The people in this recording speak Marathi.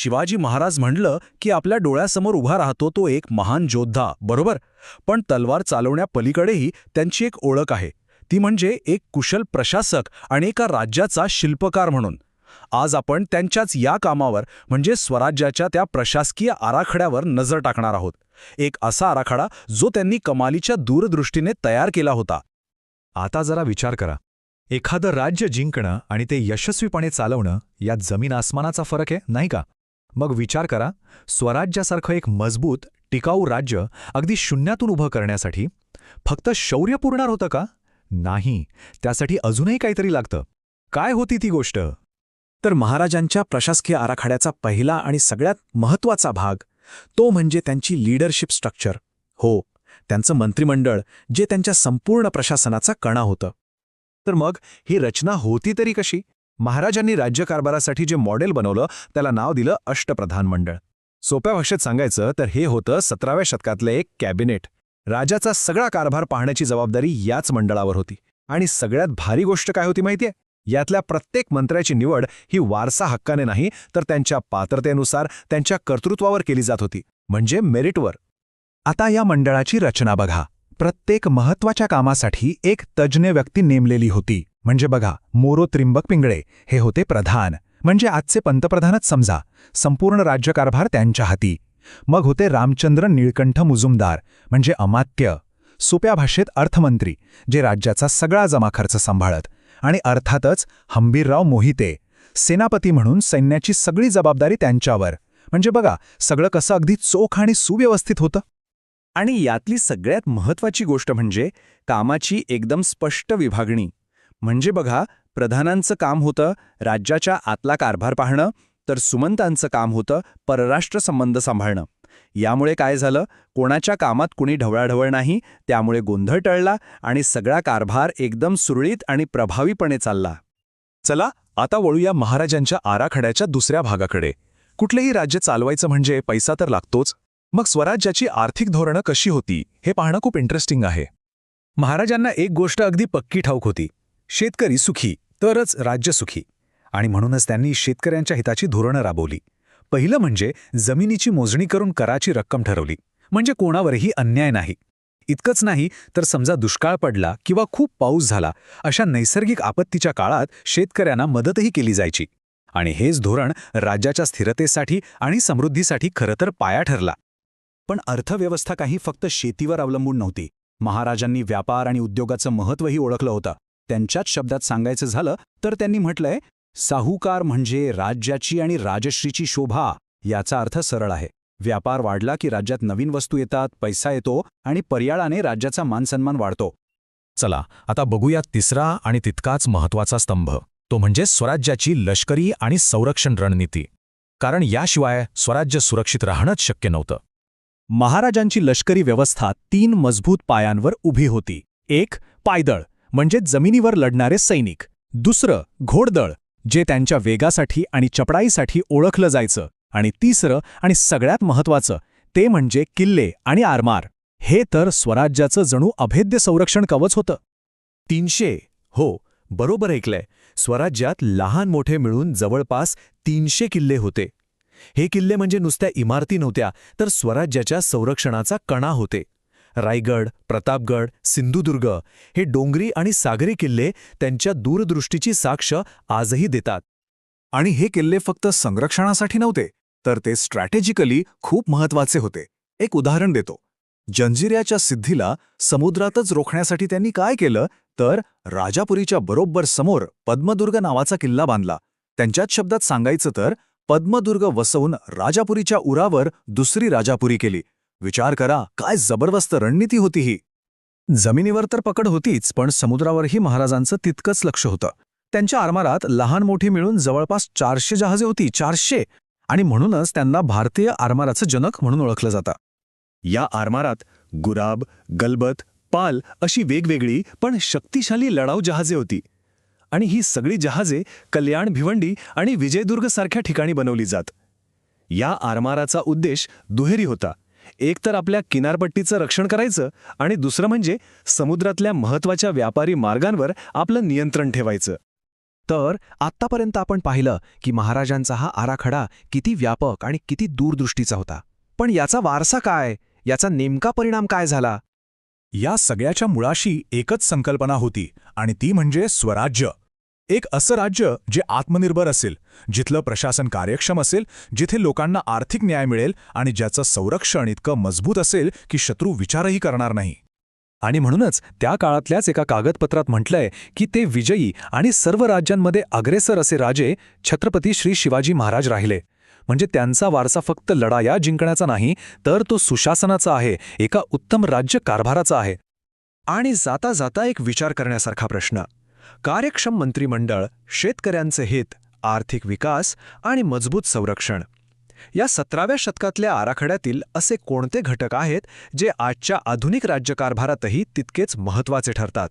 शिवाजी महाराज म्हणलं की आपल्या डोळ्यासमोर उभा राहतो तो एक महान योद्धा बरोबर? पण तलवार चालवण्यापलीकडेही त्यांची एक ओळख आहे. ती म्हणजे एक कुशल प्रशासक आणि एका राज्याचा शिल्पकार म्हणून. आज आपण त्यांच्याच या कामावर म्हणजे स्वराज्याच्या त्या प्रशासकीय आराखड्यावर नजर टाकणार आहोत. एक असा आराखडा जो त्यांनी कमालीच्या दूरदृष्टीने तयार केला होता. आता जरा विचार करा. एखादं राज्य जिंकणं आणि ते यशस्वीपणे चालवणं यात जमीन आसमानाचा फरक आहे नाही का? मग विचार करा स्वराज्यासारखं एक मजबूत टिकाऊ राज्य अगदी शून्यातून उभं करण्यासाठी फक्त शौर्य पुरणार होतं का? नाही त्यासाठी अजूनही काहीतरी लागतं. काय होती ती गोष्ट? तर महाराजांच्या प्रशासकीय आराखड्याचा पहिला आणि सगळ्यात महत्त्वाचा भाग तो म्हणजे त्यांची लीडरशिप स्ट्रक्चर हो त्यांचं मंत्रिमंडळ जे त्यांच्या संपूर्ण प्रशासनाचा कणा होतं. तर मग ही रचना होती तरी कशी? महाराजांनी राज्यकारभारासाठी जे मॉडेल बनवलं त्याला नाव दिलं अष्टप्रधान मंडळ. सोप्या भाषेत सांगायचं तर हे होतं सतराव्या शतकातलं एक कॅबिनेट. राजाचा सगळा कारभार पाहण्याची जबाबदारी याच मंडळावर होती. आणि सगळ्यात भारी गोष्ट काय होती माहितीये? यातल्या प्रत्येक मंत्र्याची निवड ही वारसा हक्काने नाही तर त्यांच्या पात्रतेनुसार त्यांच्या कर्तृत्वावर केली जात होती. म्हणजे मेरिटवर. आता या मंडळाची रचना बघा. प्रत्येक महत्त्वाच्या कामासाठी एक तज्ज्ञ व्यक्ती नेमलेली होती. म्हणजे बघा मोरो त्रिंबक पिंगळे हे होते प्रधान. म्हणजे आजचे पंतप्रधानच समजा. संपूर्ण राज्यकारभार त्यांच्या हाती. मग होते रामचंद्र निळकंठ मुजुमदार म्हणजे अमात्य. सोप्या भाषेत अर्थमंत्री जे राज्याचा सगळा जमाखर्च सांभाळत. आणि अर्थातच हंबीरराव मोहिते सेनापती म्हणून सैन्याची सगळी जबाबदारी त्यांच्यावर. म्हणजे बघा सगळं कसं अगदी चोख आणि सुव्यवस्थित होतं. आणि यातली सगळ्यात महत्वाची गोष्ट म्हणजे कामाची एकदम स्पष्ट विभागणी. म्हणजे बघा प्रधानांचं काम होतं राज्याच्या आतला कारभार पाहणं तर सुमंतांचं काम होतं परराष्ट्र संबंध सांभाळणं. यामुळे काय झालं? कोणाच्या कामात कुणी ढवळाढवळ नाही त्यामुळे गोंधळ टळला आणि सगळा कारभार एकदम सुरळीत आणि प्रभावीपणे चालला. चला आता वळूया महाराजांच्या आराखड्याच्या दुसऱ्या भागाकडे. कुठलेही राज्य चालवायचं म्हणजे पैसा तर लागतोच. मग स्वराज्याची आर्थिक धोरणं कशी होती हे पाहणं खूप इंटरेस्टिंग आहे. महाराजांना एक गोष्ट अगदी पक्की ठाऊक होती. शेतकरी सुखी तरच राज्य सुखी. आणि म्हणूनच त्यांनी शेतकऱ्यांच्या हिताची धोरणं राबवली. पहिलं म्हणजे जमिनीची मोजणी करून कराची रक्कम ठरवली. म्हणजे कोणावरही अन्याय नाही. इतकंच नाही तर समजा दुष्काळ पडला किंवा खूप पाऊस झाला अशा नैसर्गिक आपत्तीच्या काळात शेतकऱ्यांना मदतही केली जायची. आणि हेच धोरण राज्याच्या स्थिरतेसाठी आणि समृद्धीसाठी खरं तर पाया ठरला. पण अर्थव्यवस्था काही फक्त शेतीवर अवलंबून नव्हती. महाराजांनी व्यापार आणि उद्योगाचं महत्त्वही ओळखलं होतं. त्यांच्याच शब्दात सांगायचं झालं तर त्यांनी म्हटलंय साहूकार म्हणजे राज्याची आणि राजश्रीची शोभा याचा अर्थ सरळ आहे. व्यापार वाढला की राज्यात नवीन वस्तू येतात पैसा येतो आणि पर्याळाने राज्याचा मानसन्मान वाढतो. चला आता बघूया तिसरा आणि तितकाच महत्त्वाचा स्तंभ. तो म्हणजे स्वराज्याची लष्करी आणि संरक्षण रणनीती. कारण याशिवाय स्वराज्य सुरक्षित राहणंच शक्य नव्हतं. महाराजांची लष्करी व्यवस्था तीन मजबूत पायांवर उभी होती. एक पायदळ. म्हणजे जमिनीवर लढणारे सैनिक. दुसरं घोडदळ जे त्यांच्या वेगासाठी आणि चपडाईसाठी ओळखलं जायचं. आणि तिसरं आणि सगळ्यात महत्वाचं ते म्हणजे किल्ले आणि आरमार. हे तर स्वराज्याचं जणू अभेद्य संरक्षण कवच होतं. तीनशे हो बरोबर ऐकलंय. स्वराज्यात लहान मोठे मिळून जवळपास तीनशे किल्ले होते. हे किल्ले म्हणजे नुसत्या इमारती नव्हत्या तर स्वराज्याच्या संरक्षणाचा कणा होते. रायगड प्रतापगड सिंधुदुर्ग हे डोंगरी आणि सागरी किल्ले त्यांच्या दूरदृष्टीची साक्ष आजही देतात. आणि हे किल्ले फक्त संरक्षणासाठी नव्हते तर ते स्ट्रॅटेजिकली खूप महत्त्वाचे होते. एक उदाहरण देतो. जंजिऱ्याच्या सिद्धीला समुद्रातच रोखण्यासाठी त्यांनी काय केलं तर राजापुरीच्या बरोबर समोर पद्मदुर्ग नावाचा किल्ला बांधला. त्यांच्याच शब्दात सांगायचं तर पद्मदुर्ग वसवून राजापुरीच्या उरावर दुसरी राजापुरी केली. विचार करा काय जबरदस्त रणनीती होती ही. जमिनीवर तर पकड होतीच पण समुद्रावरही महाराजांचं तितकंच लक्ष होतं. त्यांच्या आरमारात लहान मोठी मिळून जवळपास चारशे जहाजे होती चारशे! आणि म्हणूनच त्यांना भारतीय आरमाराचं जनक म्हणून ओळखलं जातं. या आरमारात गुराब गलबत पाल अशी वेगवेगळी पण शक्तिशाली लढाऊ जहाजे होती. आणि ही सगळी जहाजे कल्याण भिवंडी आणि विजयदुर्ग सारख्या ठिकाणी बनवली जात. या आरमाराचा उद्देश दुहेरी होता. एक तर आपल्या किनारपट्टीचं रक्षण करायचं आणि दुसरं म्हणजे समुद्रातल्या महत्त्वाच्या व्यापारी मार्गांवर आपलं नियंत्रण ठेवायचं. तर आत्तापर्यंत आपण पाहिलं की महाराजांचा हा आराखडा किती व्यापक आणि किती दूरदृष्टीचा होता. पण याचा वारसा काय? याचा नेमका परिणाम काय झाला? या सगळ्याच्या मुळाशी एकच संकल्पना होती आणि ती म्हणजे स्वराज्य. एक असं राज्य जे आत्मनिर्भर असेल जिथलं प्रशासन कार्यक्षम असेल जिथे लोकांना आर्थिक न्याय मिळेल आणि ज्याचं संरक्षण इतकं मजबूत असेल की शत्रू विचारही करणार नाही. आणि म्हणूनच त्या काळातल्याच एका कागदपत्रात म्हटलंय की ते विजयी आणि सर्व राज्यांमध्ये अग्रेसर असे राजे छत्रपती श्री शिवाजी महाराज राहिले. म्हणजे त्यांचा वारसा फक्त लढाया जिंकण्याचा नाही तर तो सुशासनाचा आहे एका उत्तम राज्य कारभाराचा आहे. आणि जाता जाता एक विचार करण्यासारखा प्रश्न. कार्यक्षम मंत्रिमंडळ शेतकऱ्यांचे हित आर्थिक विकास आणि मजबूत संरक्षण. या सतराव्या शतकातल्या आराखड्यातील असे कोणते घटक आहेत जे आजच्या आधुनिक राज्यकारभारातही तितकेच महत्त्वाचे ठरतात?